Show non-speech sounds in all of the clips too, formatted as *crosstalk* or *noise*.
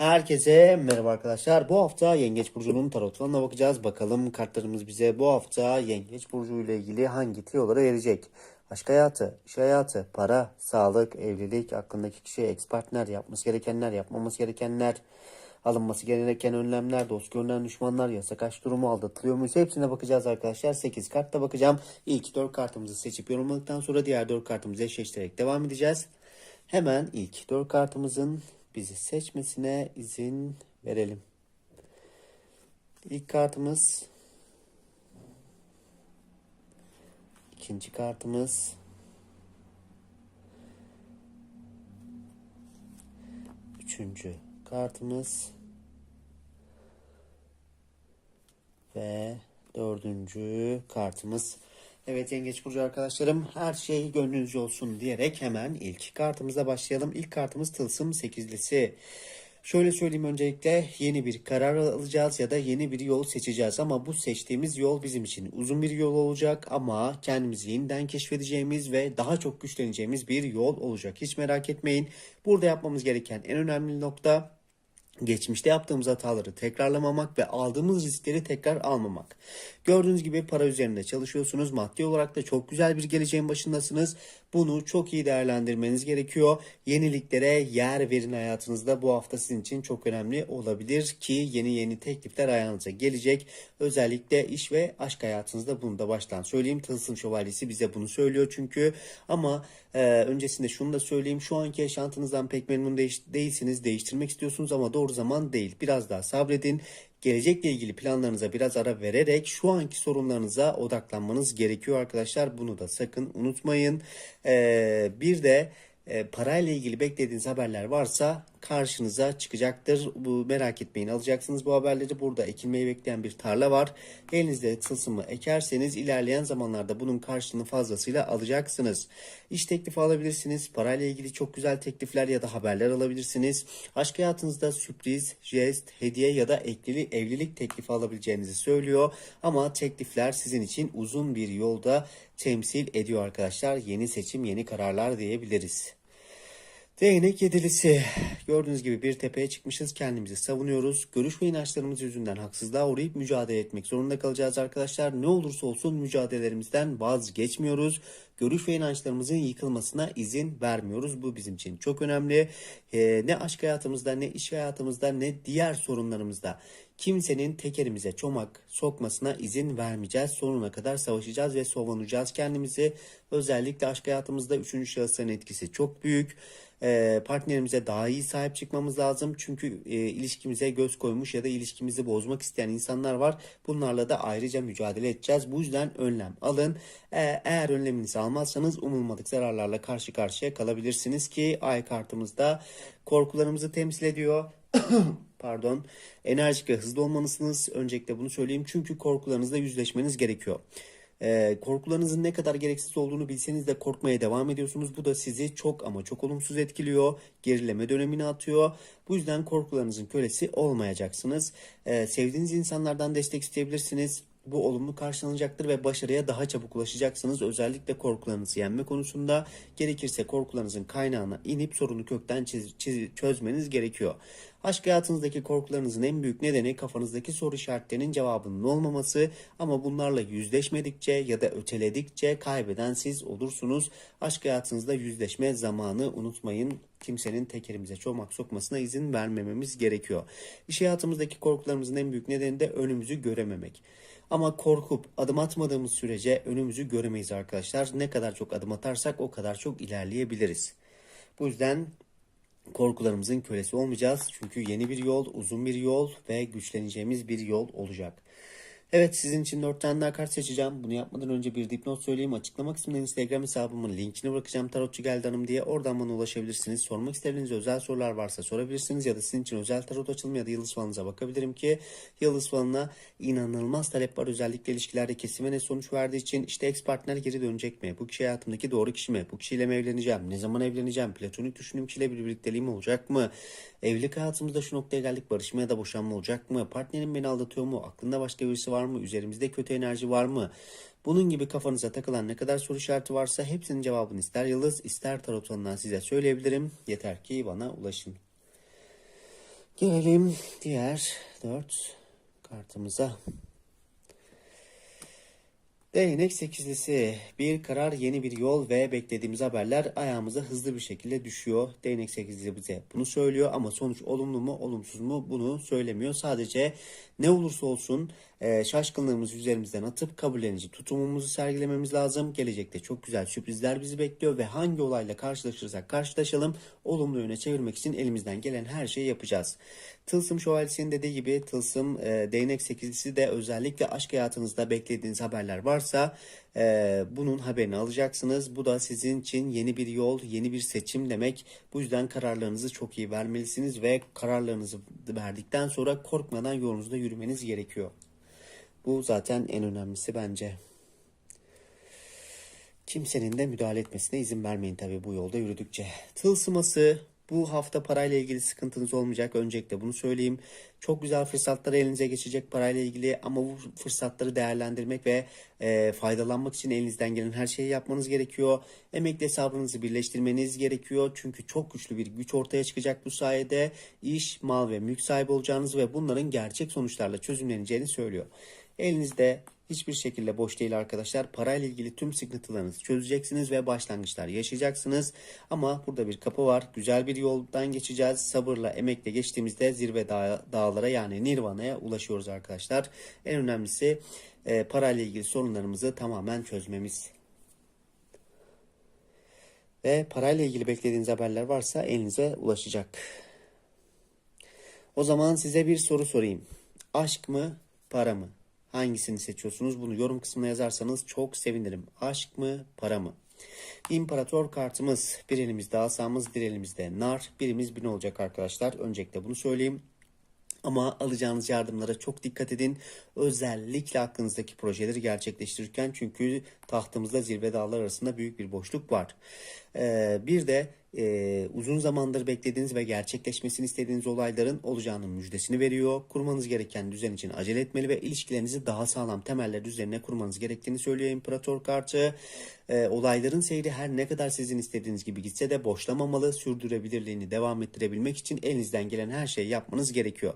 Herkese merhaba arkadaşlar. Bu hafta Yengeç Burcu'nun tarot falına bakacağız. Bakalım kartlarımız bize bu hafta Yengeç Burcu ile ilgili hangi tiyoları verecek? Aşk hayatı, iş hayatı, para, sağlık, evlilik, aklındaki kişi, ex partner, yapması gerekenler, yapmaması gerekenler, alınması gereken önlemler, dost görünen düşmanlar, yasak aşk durumu, aldatılıyor muyuz? Hepsine bakacağız arkadaşlar. 8 kartta bakacağım. İlk 4 kartımızı seçip yorumladıktan sonra diğer 4 kartımızı eşleştirerek devam edeceğiz. Hemen ilk 4 kartımızın bizi seçmesine izin verelim. İlk kartımız ikinci kartımız üçüncü kartımız ve dördüncü kartımız. Evet Yengeç Burcu arkadaşlarım her şey gönlünüzce olsun diyerek hemen ilk kartımıza başlayalım. İlk kartımız Tılsım sekizlisi. Şöyle söyleyeyim öncelikle yeni bir karar alacağız ya da yeni bir yol seçeceğiz ama bu seçtiğimiz yol bizim için uzun bir yol olacak ama kendimizi yeniden keşfedeceğimiz ve daha çok güçleneceğimiz bir yol olacak. Hiç merak etmeyin. Burada yapmamız gereken en önemli nokta Geçmişte yaptığımız hataları tekrarlamamak ve aldığımız riskleri tekrar almamak. Gördüğünüz gibi para üzerinde çalışıyorsunuz. Maddi olarak da çok güzel bir geleceğin başındasınız. Bunu çok iyi değerlendirmeniz gerekiyor. Yeniliklere yer verin hayatınızda. Bu hafta sizin için çok önemli olabilir ki yeni yeni teklifler ayağınıza gelecek. Özellikle iş ve aşk hayatınızda bunu da baştan söyleyeyim. Tılsım Şövalyesi bize bunu söylüyor çünkü. Ama e, öncesinde şunu da söyleyeyim. Şu anki yaşantınızdan pek memnun değilsiniz. Değiştirmek istiyorsunuz ama doğru zaman değil. Biraz daha sabredin. Gelecekle ilgili planlarınıza biraz ara vererek şu anki sorunlarınıza odaklanmanız gerekiyor arkadaşlar. Bunu da sakın unutmayın. Ee, bir de e, parayla ilgili beklediğiniz haberler varsa karşınıza çıkacaktır. Bu merak etmeyin alacaksınız bu haberleri. Burada ekilmeyi bekleyen bir tarla var. Elinizde tılsımı ekerseniz ilerleyen zamanlarda bunun karşılığını fazlasıyla alacaksınız. İş teklifi alabilirsiniz. Parayla ilgili çok güzel teklifler ya da haberler alabilirsiniz. Aşk hayatınızda sürpriz, jest, hediye ya da ekli evlilik teklifi alabileceğinizi söylüyor. Ama teklifler sizin için uzun bir yolda temsil ediyor arkadaşlar. Yeni seçim, yeni kararlar diyebiliriz. Değnek yedilisi. Gördüğünüz gibi bir tepeye çıkmışız. Kendimizi savunuyoruz. Görüş ve inançlarımız yüzünden haksızlığa uğrayıp mücadele etmek zorunda kalacağız arkadaşlar. Ne olursa olsun mücadelelerimizden vazgeçmiyoruz. Görüş ve inançlarımızın yıkılmasına izin vermiyoruz. Bu bizim için çok önemli. Ee, ne aşk hayatımızda ne iş hayatımızda ne diğer sorunlarımızda kimsenin tekerimize çomak sokmasına izin vermeyeceğiz. Sonuna kadar savaşacağız ve savunacağız kendimizi. Özellikle aşk hayatımızda üçüncü şahısların etkisi çok büyük. Ee, partnerimize daha iyi sahip çıkmamız lazım. Çünkü e, ilişkimize göz koymuş ya da ilişkimizi bozmak isteyen insanlar var. Bunlarla da ayrıca mücadele edeceğiz. Bu yüzden önlem alın. Ee, eğer önleminizi almazsanız umulmadık zararlarla karşı karşıya kalabilirsiniz ki ay kartımızda korkularımızı temsil ediyor. *coughs* Pardon. Enerjik ve hızlı olmalısınız. Öncelikle bunu söyleyeyim. Çünkü korkularınızla yüzleşmeniz gerekiyor. Ee, korkularınızın ne kadar gereksiz olduğunu bilseniz de korkmaya devam ediyorsunuz. Bu da sizi çok ama çok olumsuz etkiliyor. Gerileme dönemine atıyor. Bu yüzden korkularınızın kölesi olmayacaksınız. Ee, sevdiğiniz insanlardan destek isteyebilirsiniz. Bu olumlu karşılanacaktır ve başarıya daha çabuk ulaşacaksınız. Özellikle korkularınızı yenme konusunda gerekirse korkularınızın kaynağına inip sorunu kökten çiz- çözmeniz gerekiyor. Aşk hayatınızdaki korkularınızın en büyük nedeni kafanızdaki soru işaretlerinin cevabının olmaması ama bunlarla yüzleşmedikçe ya da öteledikçe kaybeden siz olursunuz. Aşk hayatınızda yüzleşme zamanı unutmayın. Kimsenin tekerimize çomak sokmasına izin vermememiz gerekiyor. İş hayatımızdaki korkularımızın en büyük nedeni de önümüzü görememek. Ama korkup adım atmadığımız sürece önümüzü göremeyiz arkadaşlar. Ne kadar çok adım atarsak o kadar çok ilerleyebiliriz. Bu yüzden korkularımızın kölesi olmayacağız. Çünkü yeni bir yol, uzun bir yol ve güçleneceğimiz bir yol olacak. Evet sizin için 4 tane daha kart seçeceğim. Bunu yapmadan önce bir dipnot söyleyeyim. Açıklama kısmında Instagram hesabımın linkini bırakacağım. Tarotçu Geldi Hanım diye. Oradan bana ulaşabilirsiniz. Sormak istediğiniz özel sorular varsa sorabilirsiniz. Ya da sizin için özel tarot açılımı ya da yıldız falınıza bakabilirim ki yıldız falına inanılmaz talep var. Özellikle ilişkilerde kesime ne sonuç verdiği için işte ex partner geri dönecek mi? Bu kişi hayatımdaki doğru kişi mi? Bu kişiyle mi evleneceğim? Ne zaman evleneceğim? Platonik düşündüğüm kişiyle bir birlikteliğim olacak mı? Evlilik hayatımızda şu noktaya geldik. Barışma ya da boşanma olacak mı? Partnerim beni aldatıyor mu? Aklında başka birisi var mı? Üzerimizde kötü enerji var mı? Bunun gibi kafanıza takılan ne kadar soru işareti varsa hepsinin cevabını ister yıldız ister tarot falından size söyleyebilirim. Yeter ki bana ulaşın. Gelelim diğer dört kartımıza. Değnek sekizlisi. Bir karar, yeni bir yol ve beklediğimiz haberler ayağımıza hızlı bir şekilde düşüyor. Değnek sekizlisi bize bunu söylüyor ama sonuç olumlu mu, olumsuz mu bunu söylemiyor. Sadece ne olursa olsun e, şaşkınlığımızı üzerimizden atıp kabullenici tutumumuzu sergilememiz lazım. Gelecekte çok güzel sürprizler bizi bekliyor ve hangi olayla karşılaşırsak karşılaşalım olumlu yöne çevirmek için elimizden gelen her şeyi yapacağız. Tılsım Şövalyesi'nin dediği gibi Tılsım e, Değnek sekizlisi de özellikle aşk hayatınızda beklediğiniz haberler varsa e, bunun haberini alacaksınız. Bu da sizin için yeni bir yol, yeni bir seçim demek. Bu yüzden kararlarınızı çok iyi vermelisiniz ve kararlarınızı verdikten sonra korkmadan yolunuzda yürümeniz gerekiyor. Bu zaten en önemlisi bence. Kimsenin de müdahale etmesine izin vermeyin tabii bu yolda yürüdükçe. Tılsıması bu hafta parayla ilgili sıkıntınız olmayacak. Öncelikle bunu söyleyeyim. Çok güzel fırsatlar elinize geçecek parayla ilgili ama bu fırsatları değerlendirmek ve e, faydalanmak için elinizden gelen her şeyi yapmanız gerekiyor. Emekli hesabınızı birleştirmeniz gerekiyor. Çünkü çok güçlü bir güç ortaya çıkacak bu sayede. iş, mal ve mülk sahibi olacağınız ve bunların gerçek sonuçlarla çözümleneceğini söylüyor. Elinizde hiçbir şekilde boş değil arkadaşlar. Parayla ilgili tüm sıkıntılarınızı çözeceksiniz ve başlangıçlar yaşayacaksınız. Ama burada bir kapı var. Güzel bir yoldan geçeceğiz. Sabırla, emekle geçtiğimizde zirve dağ, dağlara yani Nirvana'ya ulaşıyoruz arkadaşlar. En önemlisi e, parayla ilgili sorunlarımızı tamamen çözmemiz. Ve parayla ilgili beklediğiniz haberler varsa elinize ulaşacak. O zaman size bir soru sorayım. Aşk mı, para mı? Hangisini seçiyorsunuz? Bunu yorum kısmına yazarsanız çok sevinirim. Aşk mı, para mı? İmparator kartımız. Bir elimizde asamız, bir elimizde nar. Birimiz bin olacak arkadaşlar. Öncelikle bunu söyleyeyim. Ama alacağınız yardımlara çok dikkat edin. Özellikle aklınızdaki projeleri gerçekleştirirken çünkü tahtımızda zirve dağlar arasında büyük bir boşluk var. Ee, bir de e, uzun zamandır beklediğiniz ve gerçekleşmesini istediğiniz olayların olacağının müjdesini veriyor. Kurmanız gereken düzen için acele etmeli ve ilişkilerinizi daha sağlam temeller üzerine kurmanız gerektiğini söylüyor İmparator kartı. Ee, olayların seyri her ne kadar sizin istediğiniz gibi gitse de boşlamamalı, sürdürebilirliğini devam ettirebilmek için elinizden gelen her şeyi yapmanız gerekiyor.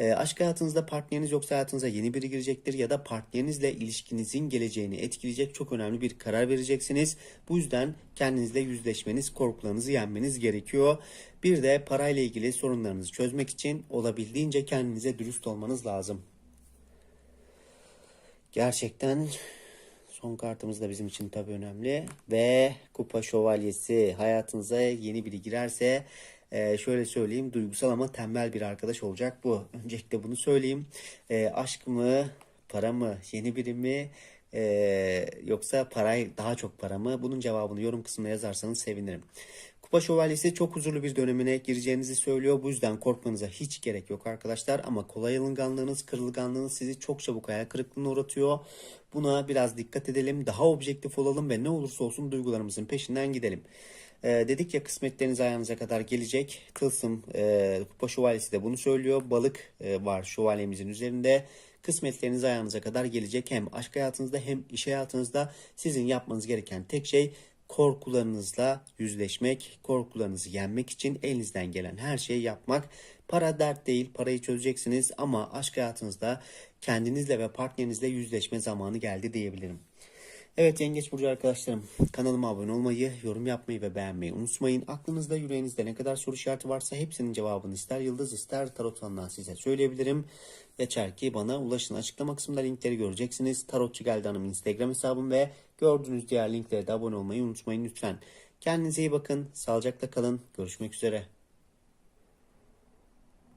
E, aşk hayatınızda partneriniz yoksa hayatınıza yeni biri girecektir ya da partnerinizle ilişkinizin geleceğini etkileyecek çok önemli bir karar vereceksiniz. Bu yüzden kendinizle yüzleşmeniz, korkularınızı yenmeniz gerekiyor. Bir de parayla ilgili sorunlarınızı çözmek için olabildiğince kendinize dürüst olmanız lazım. Gerçekten son kartımız da bizim için tabii önemli. Ve kupa şövalyesi hayatınıza yeni biri girerse e, şöyle söyleyeyim duygusal ama tembel bir arkadaş olacak bu. Öncelikle bunu söyleyeyim. E, aşk mı, para mı, yeni biri mi e, yoksa parayı daha çok para mı? Bunun cevabını yorum kısmına yazarsanız sevinirim. Kupa Şövalyesi çok huzurlu bir dönemine gireceğinizi söylüyor. Bu yüzden korkmanıza hiç gerek yok arkadaşlar. Ama kolay alınganlığınız, kırılganlığınız sizi çok çabuk hayal kırıklığına uğratıyor. Buna biraz dikkat edelim. Daha objektif olalım ve ne olursa olsun duygularımızın peşinden gidelim. Ee, dedik ya kısmetleriniz ayağınıza kadar gelecek. Tılsım e, Kupa Şövalyesi de bunu söylüyor. Balık e, var şövalyemizin üzerinde. Kısmetleriniz ayağınıza kadar gelecek. Hem aşk hayatınızda hem iş hayatınızda sizin yapmanız gereken tek şey korkularınızla yüzleşmek, korkularınızı yenmek için elinizden gelen her şeyi yapmak. Para dert değil, parayı çözeceksiniz ama aşk hayatınızda kendinizle ve partnerinizle yüzleşme zamanı geldi diyebilirim. Evet Yengeç Burcu arkadaşlarım kanalıma abone olmayı, yorum yapmayı ve beğenmeyi unutmayın. Aklınızda yüreğinizde ne kadar soru işareti varsa hepsinin cevabını ister yıldız ister tarotlarından size söyleyebilirim. Yeter ki bana ulaşın. Açıklama kısmında linkleri göreceksiniz. Tarotçu Geldi Hanım Instagram hesabım ve gördüğünüz diğer linklere de abone olmayı unutmayın lütfen. Kendinize iyi bakın. Sağlıcakla kalın. Görüşmek üzere.